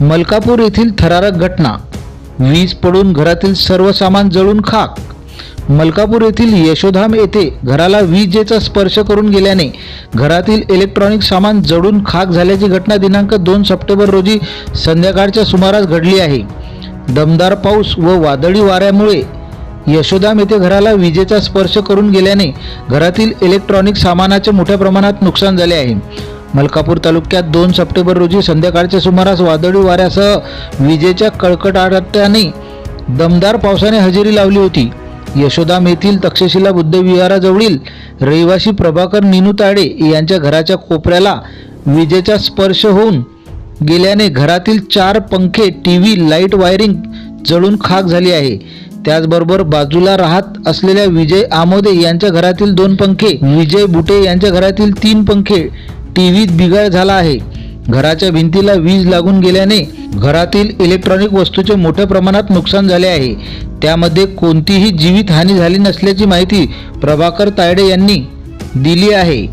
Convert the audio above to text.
मलकापूर येथील थरारक घटना. वीज पडून घरातील सर्व सामान जळून खाक. मलकापूर येथील यशोधाम येथे घराला विजेचा स्पर्श करून गेल्याने घरातील इलेक्ट्रॉनिक सामान जळून खाक झाल्याची घटना दिनांक दोन सप्टेंबर रोजी संध्याकाळच्या सुमारास घडली आहे. दमदार पाऊस व वादळी वाऱ्यामुळे यशोधाम येथे घराला विजेचा स्पर्श करून गेल्याने घरातील इलेक्ट्रॉनिक सामानाचे मोठ्या प्रमाणात नुकसान झाले आहे. मलकापूर तालुक्यात दोन सप्टेंबर रोजी संध्याकाळच्या सुमारास वादळी वाऱ्यासह विजेच्या कडकडाटाने दमदार पावसाने हजेरी लावली होती. यशोदाम येथील तक्षशिला बुद्धविहाराजवळील रहिवासी प्रभाकर निनू ताडे यांच्या घराच्या कोपऱ्याला विजेचा स्पर्श होऊन गेल्याने घरातील चार पंखे टी व्ही लाइट वायरिंग जळून खाक झाली आहे. त्याचबरोबर बाजूला राहत असलेल्या विजय आमोदे यांच्या घरातील दोन पंखे विजय बुटे यांच्या घरातील तीन पंखे टीव्हीत बिघाड झाला आहे. घराच्या भिंतीला वीज लागून गेल्याने घरातील इलेक्ट्रॉनिक वस्तूचे मोठ्या प्रमाणात नुकसान झाले आहे. त्यामध्ये कोणतीही जीवितहानी झाली नसल्याची माहिती प्रभाकर तायडे यांनी दिली आहे.